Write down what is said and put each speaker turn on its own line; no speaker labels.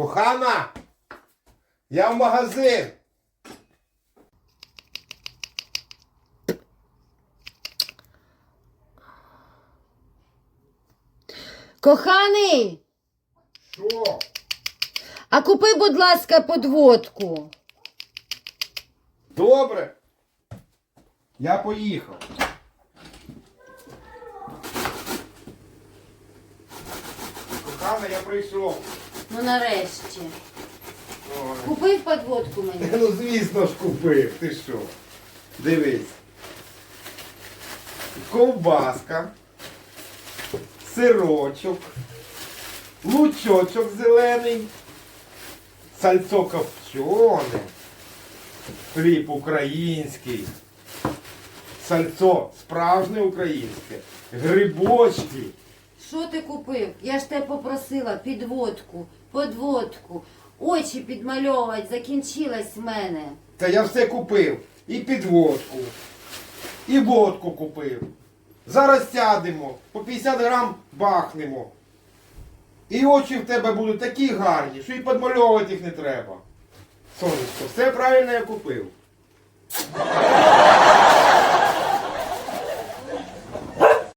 Кохана, я в магазин.
Коханий,
Що?
а купи, будь ласка, подводку.
Добре. Я поїхав. Кохана, я прийшов.
Ну нарешті.
Ой.
Купив подводку мені.
Ну, звісно ж, купив. Ти що? Дивись. Ковбаска, сирочок, лучочок зелений, сальцо копчене, хліб український, сальцо справжнє українське, грибочки.
Що ти купив? Я ж тебе попросила підводку, подводку, очі підмальовувати, закінчилась в мене.
Та я все купив. І підводку, і водку купив. Зараз сядемо, по 50 грам бахнемо. І очі в тебе будуть такі гарні, що і підмальовувати їх не треба. Сонечко, все правильно я купив.